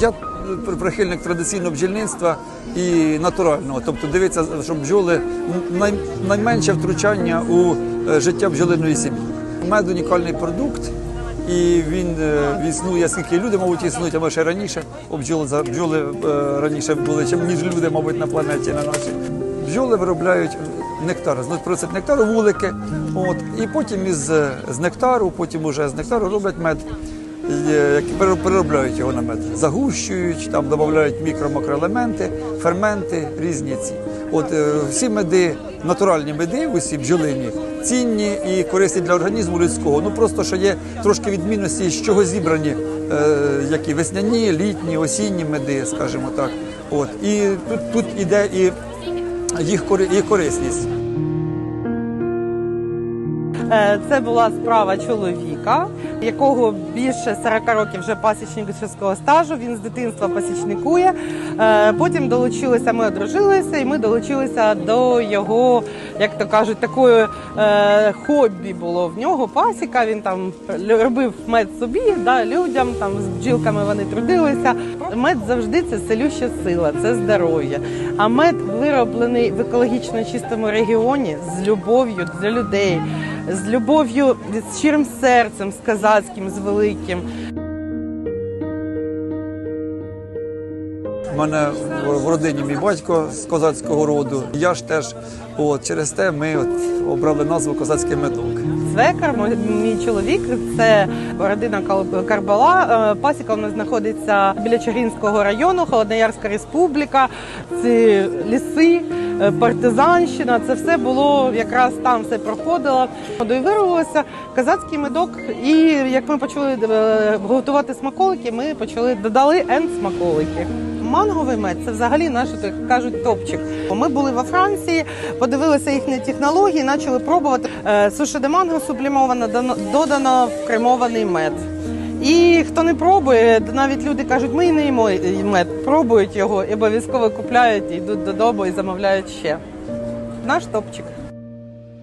я прихильник традиційного бджільництва і натурального. Тобто дивиться, щоб бджоли най, найменше втручання у е, життя бджолиної сім'ї. Мед унікальний продукт. І він е, існує, скільки люди, мабуть, існують, а ще раніше. Бджоли, бджоли е, раніше були, ніж люди, мабуть, на планеті на нашій. Бджоли виробляють нектар, просять нектару вулики. От, і потім із е, з нектару, потім уже з нектару роблять мед, е, які пере- переробляють його на мед. Загущують, там додають мікро-макроелементи, ферменти, різні ці. От е, всі меди, натуральні меди, усі бджолині, цінні і корисні для організму людського. Ну просто що є трошки відмінності, з чого зібрані, е, які весняні, літні, осінні меди, скажімо так. От і тут, тут іде і їх їх корисність. Е, Це була справа чоловіка, якого більше 40 років вже пасічницького стажу. Він з дитинства пасічникує. Е, Потім долучилися, ми одружилися, і ми долучилися до його, як то кажуть, такої е, хобі було в нього. Пасіка. Він там робив мед собі, да, людям. Там з бджілками вони трудилися. Мед завжди це селюща сила, це здоров'я. А мед вироблений в екологічно чистому регіоні з любов'ю для людей з любов'ю, з щирим серцем, з казацьким, з великим. У мене в родині мій батько з козацького роду. Я ж теж от через те ми от обрали назву Козацький медок. Свекар, мой- мій чоловік, це родина Карбала. Е, Пасіка у нас знаходиться біля Чигиринського району, Холодноярська республіка, ці ліси, е, партизанщина. Це все було якраз там все проходило. І вирвалося казацький медок. І як ми почали е, готувати смаколики, ми почали додали ен смаколики. Манговий мед це взагалі наш так кажуть топчик. Ми були во Франції, подивилися їхні технології, почали пробувати. Е, Суше де манго сублімовано, додано в кремований мед. І хто не пробує, навіть люди кажуть, ми не їмо мед, пробують його і обов'язково купляють, і йдуть додому і замовляють ще. Наш топчик.